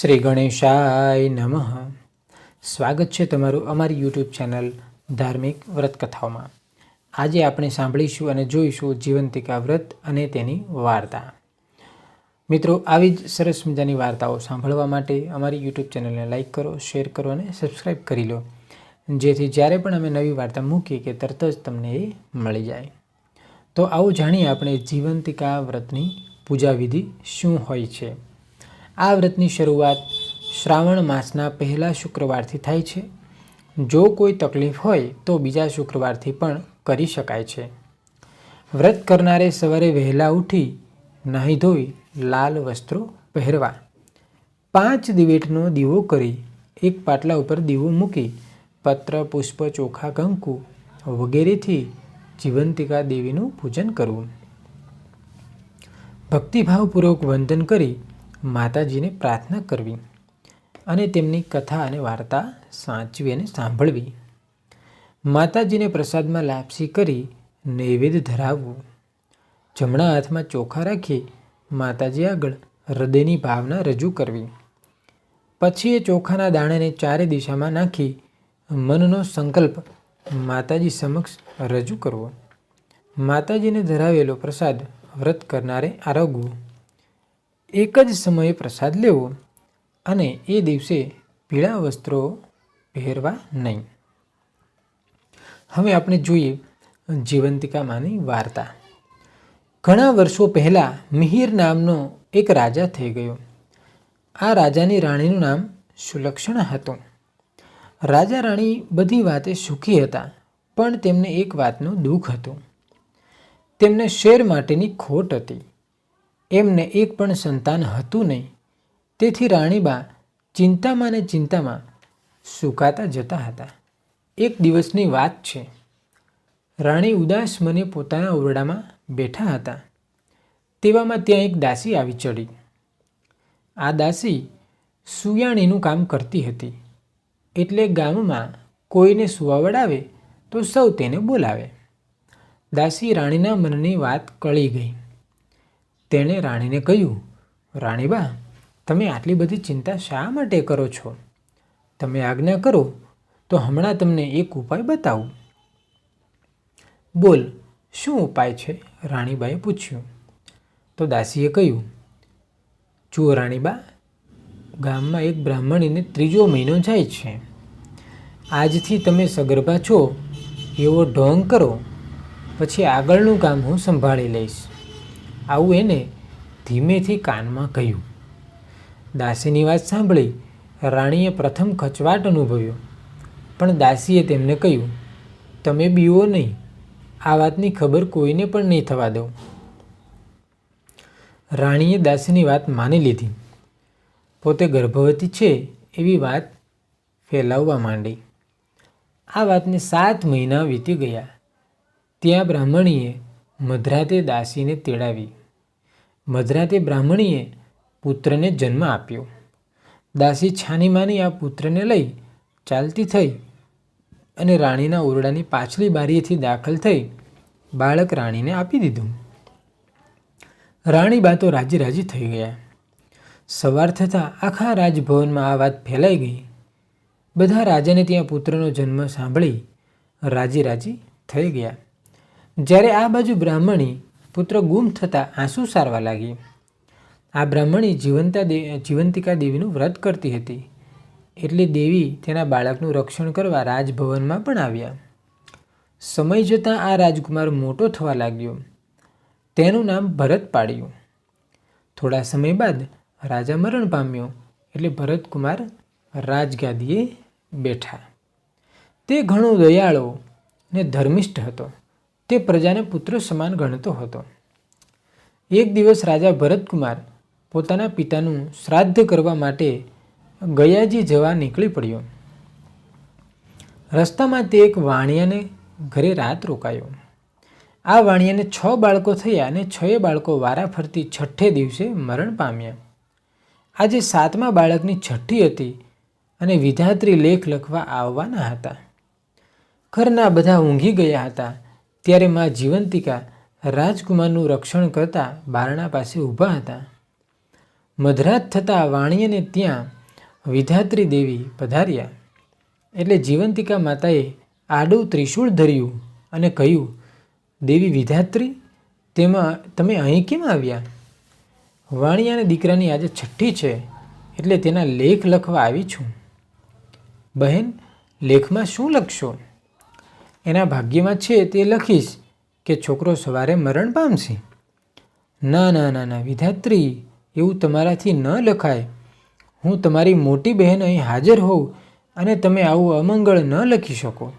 શ્રી ગણેશાય નમઃ. સ્વાગત છે તમારું અમારી યુટ્યુબ ચેનલ ધાર્મિક વ્રતકથાઓમાં. આજે આપણે સાંભળીશું અને જોઈશું જીવંતિકા વ્રત અને તેની વાર્તા. મિત્રો, આવી જ સરસ મજાની વાર્તાઓ સાંભળવા માટે અમારી યુટ્યુબ ચેનલને લાઇક કરો, શેર કરો અને સબસ્ક્રાઈબ કરી લો. જેથી જ્યારે પણ અમે નવી વાર્તા મૂકીએ કે તરત જ તમને એ મળી જાય. તો આવું જાણીએ આપણે જીવંતિકા વ્રતની પૂજા વિધિ શું હોય છે. આ વ્રતની શરૂઆત શ્રાવણ માસના પહેલા શુક્રવારથી થાય છે. જો કોઈ તકલીફ હોય તો બીજા શુક્રવારથી પણ કરી શકાય છે. વ્રત કરનારે સવારે વહેલા ઉઠી નાહી ધોઈ લાલ વસ્ત્રો પહેરવા. પાંચ દિવેટનો દીવો કરી એક પાટલા ઉપર દીવો મૂકી પત્ર, પુષ્પ, ચોખા, કંકુ વગેરેથી જીવંતિકા દેવીનું પૂજન કરવું. ભક્તિભાવપૂર્વક વંદન કરી માતાજીને પ્રાર્થના કરવી અને તેમની કથા અને વાર્તા સાચવી અને સાંભળવી. માતાજીને પ્રસાદમાં લાપસી કરી નૈવેદ્ય ધરાવવું. જમણા હાથમાં ચોખા રાખી માતાજી આગળ હૃદયની ભાવના રજૂ કરવી. પછી એ ચોખાના દાણાને ચારે દિશામાં નાખી મનનો સંકલ્પ માતાજી સમક્ષ રજૂ કરવો. માતાજીને ધરાવેલો પ્રસાદ વ્રત કરનારે આરોગવું. એક જ સમયે પ્રસાદ લેવો અને એ દિવસે પીળા વસ્ત્રો પહેરવા નહીં. હવે આપણે જોઈએ જીવંતિકામાંની વાર્તા. ઘણા વર્ષો પહેલાં મિહિર નામનો એક રાજા થઈ ગયો. આ રાજાની રાણીનું નામ સુલક્ષણા હતું. રાજા રાણી બધી વાતે સુખી હતા, પણ તેમને એક વાતનું દુઃખ હતું. તેમને શેર માટેની ખોટ હતી. એમને એક પણ સંતાન હતું નહીં. તેથી રાણીબા ચિંતામાં ને ચિંતામાં સુકાતા જતા હતા. એક દિવસની વાત છે. રાણી ઉદાસ મને પોતાના ઓરડામાં બેઠા હતા. તેવામાં ત્યાં એક દાસી આવી ચડી આ દાસી સુયાણીનું કામ કરતી હતી. એટલે ગામમાં કોઈને સુવાવડાવે તો સૌ તેને બોલાવે. દાસી રાણીના મનની વાત કળી ગઈ. તેણે રાણીને કહ્યું રાણીબા તમે આટલી બધી ચિંતા શા માટે કરો છો? તમે આજ્ઞા કરો, તો હમણાં તમને એક ઉપાય બતાવું. બોલ, શું ઉપાય છે? રાણીબાએ પૂછ્યું. તો દાસીએ કહ્યું, જુઓ રાણીબા ગામમાં એક બ્રાહ્મણીને ત્રીજો મહિનો જાય છે. આજથી તમે સગર્ભા છો, એવો ઢોંગ કરો, પછી આગળનું કામ હું સંભાળી લઈશ. આવું એને ધીમેથી કાનમાં કહ્યું. દાસીની વાત સાંભળી રાણીએ પ્રથમ ખચવાટ અનુભવ્યો. પણ દાસીએ તેમને કહ્યું, તમે બીવો નહીં. આ વાતની ખબર કોઈને પણ નહીં થવા દો. રાણીએ દાસીની વાત માની લીધી. પોતે ગર્ભવતી છે એવી વાત ફેલાવવા માંડી. આ વાતને સાત મહિના વીતી ગયા. ત્યાં બ્રાહ્મણીએ મધરાતે દાસીને તેડાવી. મધરાતે બ્રાહ્મણીએ પુત્રને જન્મ આપ્યો. દાસી છાની માની આ પુત્રને લઈ ચાલતી થઈ અને રાણીના ઓરડાની પાછલી બારીએથી દાખલ થઈ બાળક રાણીને આપી દીધું. રાણીબા તો રાજી રાજી થઈ ગયા. સવાર થતાં આખા રાજભવનમાં આ વાત ફેલાઈ ગઈ. બધા રાજાને ત્યાં પુત્રનો જન્મ સાંભળી રાજી રાજી થઈ ગયા. જ્યારે આ બાજુ બ્રાહ્મણી પુત્ર ગુમ થતાં આંસુ સારવા લાગી. આ બ્રાહ્મણી જીવંતા દે, જીવંતિકા દેવીનું વ્રત કરતી હતી. એટલે દેવી તેના બાળકનું રક્ષણ કરવા રાજભવનમાં પણ આવ્યા. સમય જતાં આ રાજકુમાર મોટો થવા લાગ્યો. તેનું નામ ભરત પાડ્યું. થોડા સમય બાદ રાજા મરણ પામ્યો. એટલે ભરતકુમાર રાજગાદીએ બેઠા. તે ઘણો દયાળો ને ધર્મિષ્ઠ હતો. તે પ્રજાને પુત્ર સમાન ગણતો હતો. એક દિવસ રાજા ભરતકુમાર પોતાના પિતાનું શ્રાદ્ધ કરવા માટે ગયાજી જવા નીકળી પડ્યો. રસ્તામાં તે એક વાણિયાને ઘરે રાત રોકાયો. આ વાણિયાને છ બાળકો થયા અને છએ બાળકો વારા ફરતી છઠ્ઠે દિવસે મરણ પામ્યા. આજે સાતમા બાળકની છઠ્ઠી હતી અને વિધાત્રી લેખ લખવા આવવાના હતા. ઘરના બધા ઊંઘી ગયા હતા. ત્યારે મા જીવંતિકા રાજકુમારનું રક્ષણ કરતા બારણા પાસે ઊભા હતા. મધરાત થતાં વાણિયાને ત્યાં વિધાત્રી દેવી પધાર્યા. એટલે જીવંતિકા માતાએ આડું ત્રિશૂળ ધર્યું અને કહ્યું, દેવી વિધાત્રી, તેમાં તમે અહીં કેમ આવ્યા? વાણિયાના દીકરાની આજે છઠ્ઠી છે, એટલે તેના લેખ લખવા આવી છું. બહેન, લેખમાં શું લખશો? એના ભાગ્યમાં છે તે લખીશ કે છોકરો સવારે મરણ પામશે. ના ના ના ના, વિધાત્રી, એવું તમારાથી ન લખાય. હું તમારી મોટી બહેન અહીં હાજર હોઉં અને તમે આવું અમંગળ ન લખી શકો.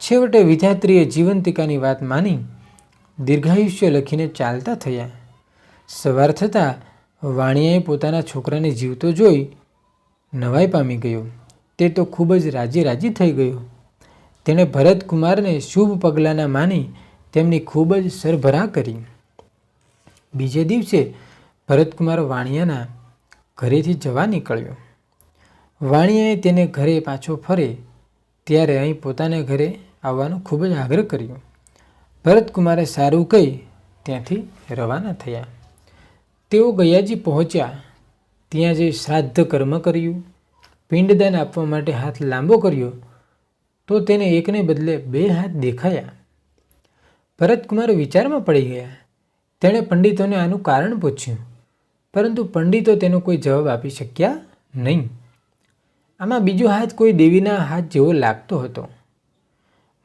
છેવટે વિધાત્રીએ જીવંતિકાની વાત માની. દીર્ઘાયુષ્ય લખીને ચાલતા થયા. સવાર થતાં વાણિયાએ પોતાના છોકરાને જીવતો જોઈ નવાઈ પામી ગયો. તે તો ખૂબ જ રાજી રાજી થઈ ગયો. તેણે ભરતકુમારને શુભ પગલાંના માની તેમની ખૂબ જ સરભરા કરી. બીજે દિવસે ભરતકુમાર વાણિયાના ઘરેથી જવા નીકળ્યો. વાણિયાએ તેને ઘરે પાછો ફરે ત્યારે અહીં પોતાને ઘરે આવવાનો ખૂબ જ આગ્રહ કર્યો. ભરતકુમારે સારું કહી ત્યાંથી રવાના થયા. તેઓ ગયાજી પહોંચ્યા. ત્યાં જે શ્રાદ્ધ કર્મ કર્યું, પિંડદાન આપવા માટે હાથ લાંબો કર્યો તો તેને એકને બદલે બે હાથ દેખાયા. ભરતકુમાર વિચારમાં પડી ગયા. તેણે પંડિતોને આનું કારણ પૂછ્યું. પરંતુ પંડિતો તેનો કોઈ જવાબ આપી શક્યા નહીં. આમાં બીજો હાથ કોઈ દેવીના હાથ જેવો લાગતો હતો.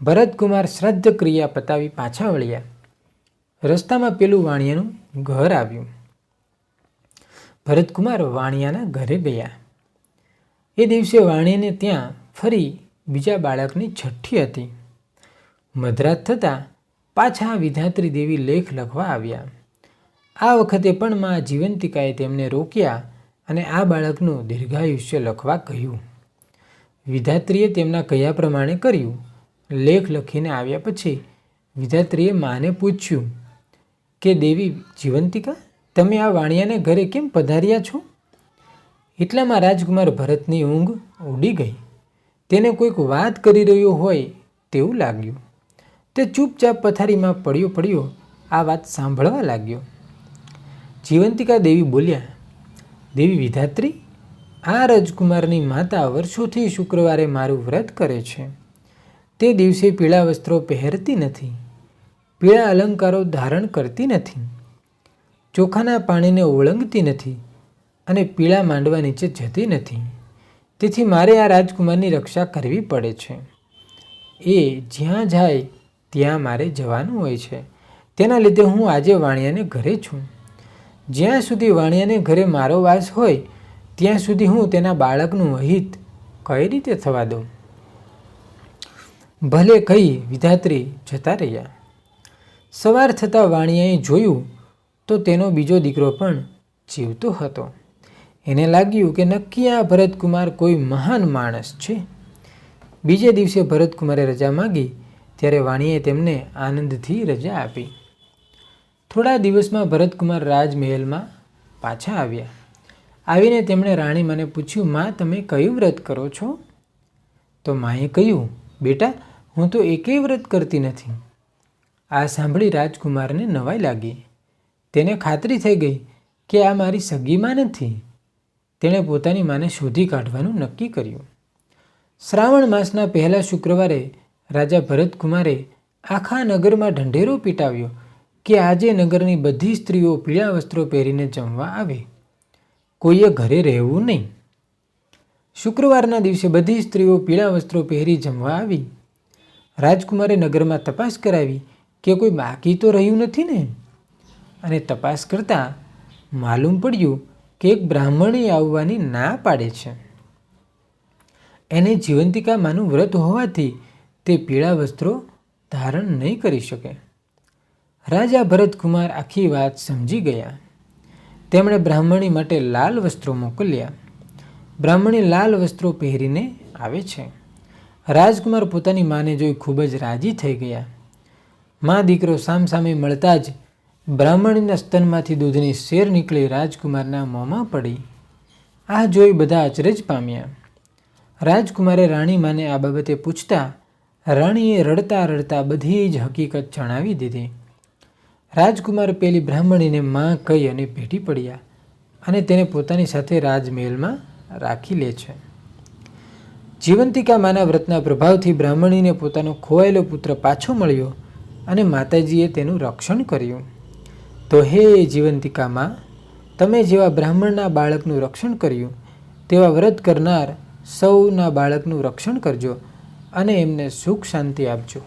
ભરતકુમાર શ્રાદ્ધ ક્રિયા પતાવી પાછા વળ્યા. રસ્તામાં પેલું વાણિયાનું ઘર આવ્યું. ભરતકુમાર વાણિયાના ઘરે ગયા. એ દિવસે વાણિયાને ત્યાં ફરી બીજા બાળકની છઠ્ઠી હતી. મધરાત થતાં પાછા વિધાત્રી દેવી લેખ લખવા આવ્યા. આ વખતે પણ મા જીવંતિકાએ તેમને રોક્યા અને આ બાળકનું દીર્ઘાયુષ્ય લખવા કહ્યું. વિધાત્રીએ તેમના કહ્યા પ્રમાણે કર્યું. લેખ લખીને આવ્યા પછી વિધાત્રીએ માને પૂછ્યું, કે દેવી જીવંતિકા, તમે આ વાણિયાને ઘરે કેમ પધાર્યા છો? એટલામાં રાજકુમાર ભરતની ઊંઘ ઉડી ગઈ. તેને કોઈક વાત કરી રહ્યો હોય તેવું લાગ્યું. તે ચૂપચાપ પથારીમાં પડ્યો પડ્યો આ વાત સાંભળવા લાગ્યો. જીવંતિકા દેવી બોલ્યા, દેવી વિધાત્રી, આ રાજકુમારની માતા વર્ષોથી શુક્રવારે મારું વ્રત કરે છે. તે દિવસે પીળા વસ્ત્રો પહેરતી નથી. પીળા અલંકારો ધારણ કરતી નથી. ચોખાના પાણીને ઓળંગતી નથી અને પીળા માંડવા નીચે જતી નથી. તેથી મારે આ રાજકુમારની રક્ષા કરવી પડે છે. એ જ્યાં જાય ત્યાં મારે જવાનું હોય છે. તેના લીધે હું આજે વાણિયાને ઘરે છું. જ્યાં સુધી વાણિયાને ઘરે મારો વાસ હોય, ત્યાં સુધી હું તેના બાળકનું વહિત કઈ રીતે થવા દઉં? ભલે કહી વિધાત્રી જતા રહ્યા. સવાર થતાં વાણિયાએ જોયું તો તેનો બીજો દીકરો પણ જીવતો હતો. એને લાગ્યું કે નક્કી આ ભરતકુમાર કોઈ મહાન માણસ છે. બીજે દિવસે ભરતકુમારે રજા માગી, ત્યારે વાણીએ તેમને આનંદથી રજા આપી. થોડા દિવસમાં ભરતકુમાર રાજમહેલમાં પાછા આવ્યા. આવીને તેમણે રાણી મને પૂછ્યું, માં, તમે કયું વ્રત કરો છો? તો માએ કહ્યું, બેટા, હું તો એકેય વ્રત કરતી નથી. આ સાંભળી રાજકુમારને નવાઈ લાગી. તેને ખાતરી થઈ ગઈ કે આ મારી સગીમાં નથી. તેણે પોતાની માને શોધી કાઢવાનું નક્કી કર્યું. શ્રાવણ માસના પહેલા શુક્રવારે રાજા ભરતકુમારે આખા નગરમાં ઢંઢેરો પીટાવ્યો કે આજે નગરની બધી સ્ત્રીઓ પીળા વસ્ત્રો પહેરીને જમવા આવે. કોઈએ ઘરે રહેવું નહીં. શુક્રવારના દિવસે બધી સ્ત્રીઓ પીળા વસ્ત્રો પહેરી જમવા આવી. રાજકુમારે નગરમાં તપાસ કરાવી કે કોઈ બાકી તો રહ્યું નથી ને? અને તપાસ કરતાં માલુમ પડ્યું કે એક બ્રાહ્મણી આવવાની ના પાડે છે. એને જીવંતિકામાંનું વ્રત હોવાથી તે પીળા વસ્ત્રો ધારણ નહીં કરી શકે. રાજા ભરતકુમાર આખી વાત સમજી ગયા. તેમણે બ્રાહ્મણી માટે લાલ વસ્ત્રો મોકલ્યા. બ્રાહ્મણી લાલ વસ્ત્રો પહેરીને આવે છે. રાજકુમાર પોતાની માને જોઈ ખૂબ જ રાજી થઈ ગયા. મા દીકરો સામસામે મળતા જ બ્રાહ્મણીના સ્તનમાંથી દૂધની શેર નીકળી રાજકુમારના મોંમાં પડી. આ જોઈ બધા અચરજ પામ્યા. રાજકુમારે રાણી માને આ બાબતે પૂછતા, રાણીએ રડતા રડતા બધી જ હકીકત જણાવી દીધી. રાજકુમાર પેલી બ્રાહ્મણીને માં કહી અને ભેટી પડ્યા અને તેને પોતાની સાથે રાજમહેલમાં રાખી લે છે. જીવંતિકા માના વ્રતના પ્રભાવથી બ્રાહ્મણીને પોતાનો ખોવાયેલો પુત્ર પાછો મળ્યો અને માતાજીએ તેનું રક્ષણ કર્યું. તો હે જીવંતિકામાં, તમે જેવા બ્રાહ્મણના બાળકનું રક્ષણ કર્યું, તેવા વ્રત કરનાર સૌના બાળકનું રક્ષણ કરજો અને એમને સુખ શાંતિ આપજો.